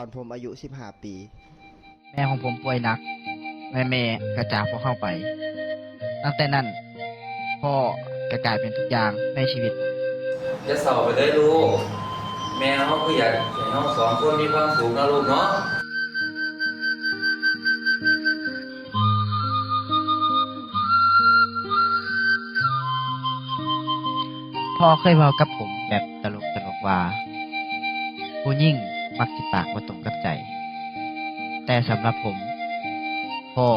อนผมอายุ 15 ปี แม่ของผมป่วยหนัก แม่แม่กระจากพวกเข้าไป ตั้งแต่นั้น พ่อกระกลายเป็นทุกอย่างในชีวิต จะเศร้าไปเลยลูกแม่เขาคืออยากให้น้องสองคนมีความสุขนะลูกเนาะพ่อเคยเว้ากับผมแบบตลกตลกๆว่าผู้ยิ่ง มักสิปากบ่ตรงกับใจ แต่สำหรับผมพ่อ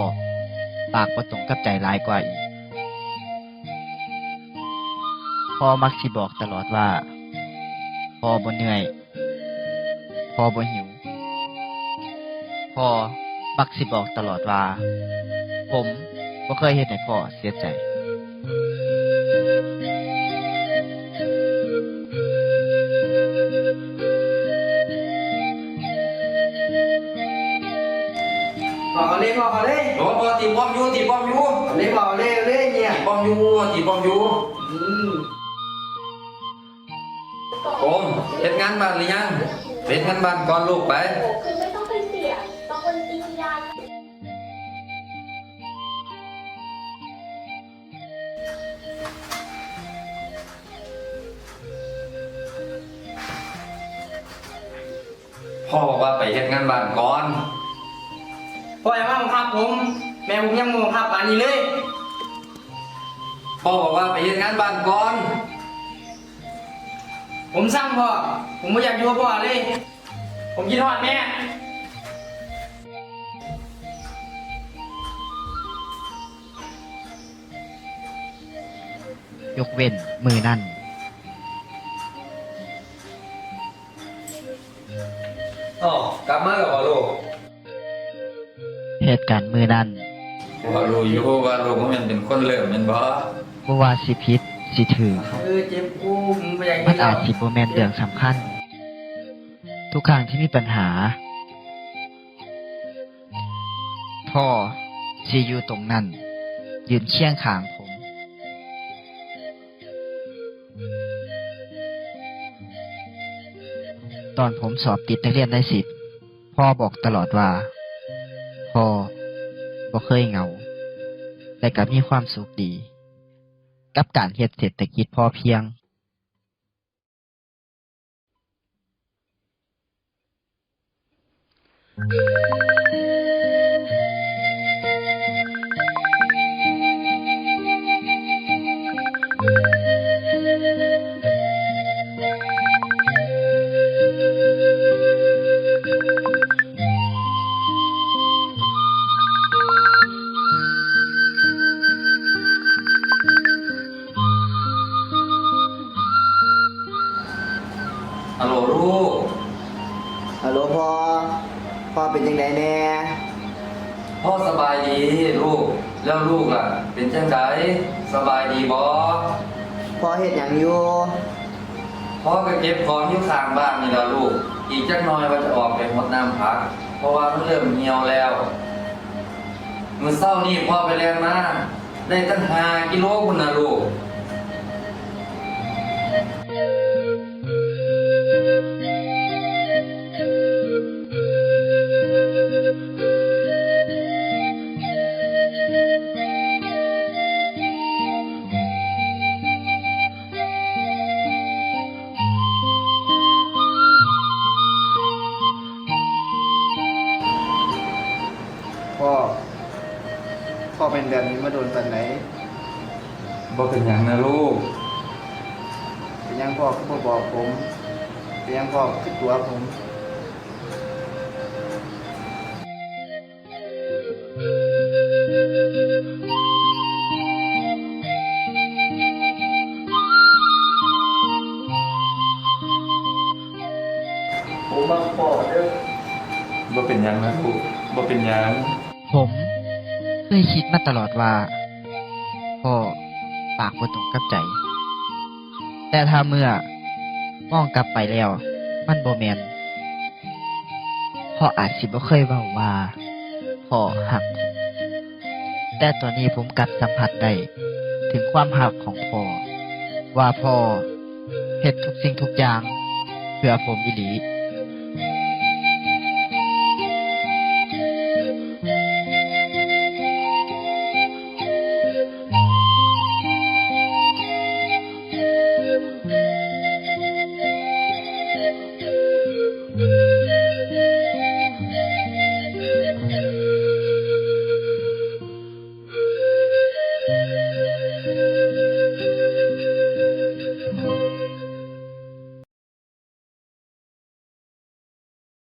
ปากบ่ตรงกับใจหลายกว่าอีกพ่อมักสิบอกตลอดว่าพ่อบ่เหนื่อยพ่อบ่หิวพ่อมักสิบอกตลอดว่า ผมบ่เคยเฮ็ดให้พ่อเสียใจ พอเขาเล่พอเขาเล่โอ้พอตีป้อมอยู่ตีป้อมอยู่เล่พอเขาเล่เล่เนี่ยตีป้อมอยู่ตีป้อมอยู่อืมโอมเฮ็ดงานบ้านหรือยังเฮ็ดงานบ้านก่อนลูกไปคือไม่ต้องไปเสี่ยงบางคนจริงจังพ่อบอกว่าไปเฮ็ดงานบ้านก่อน พ่ออย่ามาบังคับผม แม่ผมยังบ่บังคับป่านนี้เลยพ่อบอกว่าไปเฮ็ดงานบ้านก่อน ผมสร้างพ่อ ผมไม่อยากอยู่กับพ่อเลย ผมคิดทอดแม่ ยกเว้นมือนั่น อ๋อกลับมาแล้วบ่ลูก เหตุการณ์มือนั่นบ่รู้อยู่ว่าลูกมันเป็นคนเริ่มแม่นบ่บ่ว่าสิผิดสิถือเออเจ็บกูผมไม่อยากมักินนเหล้าอาจสิบ่แม่นเรื่องสำคัญ ทุกครั้งที่มีปัญหา พ่อสิอยู่ตรงนั้น ยืนเคียงข้างผม ตอนผมสอบติดนักเรียนได้สิทธิ์พ่อบอกตลอดว่า พ่อบ่เคยเหงา แต่กับมีความสุขดี กับการเฮ็ดเศรษฐกิจพอเพียง ฮัลโหลลูก ฮัลโหลพ่อ พ่อเป็นยังไงแน่พ่อสบายดีลูก แล้วลูกล่ะ เป็นจังไดสบายดีบ่พ่อเฮ็ดหยังอยู่พ่อก็เก็บของอยู่ข้างบ้านนี่ล่ะลูก อีกจักหน่อยว่าจะออกไปรดน้ำผัก เพราะว่ามันเริ่มเหี่ยวแล้วมื้อเช้านี้พ่อไปเรียนมาได้ตั้ง5กิโลพุ่นน่ะลูก พ่อเป็นแบบนี้มาโดนตอนไหนบ่เป็นหยังนะลูก เป็นยังพ่อคือบ่บอกผม เป็นยังพ่อคือตัวผมผมมาพ่อเด้อบ่เป็นหยังนะลูกบ่เป็นหยังผมเค ยคิดมาตลอดว่าพ่อปากบ่ตรงกับใจ แต่ถ้าเมื่อมองกลับไปแล้ว มันบ่แมนพ่ออาจสิบ่เคยเว้าว่าพ่อหักผมแต่ตอนนี้ผมกลับสัมผัสได้ถึงความหักของพ่อว่าพ่อเฮ็ดทุกสิ่งทุกอย่าง เพื่อผมอีหลี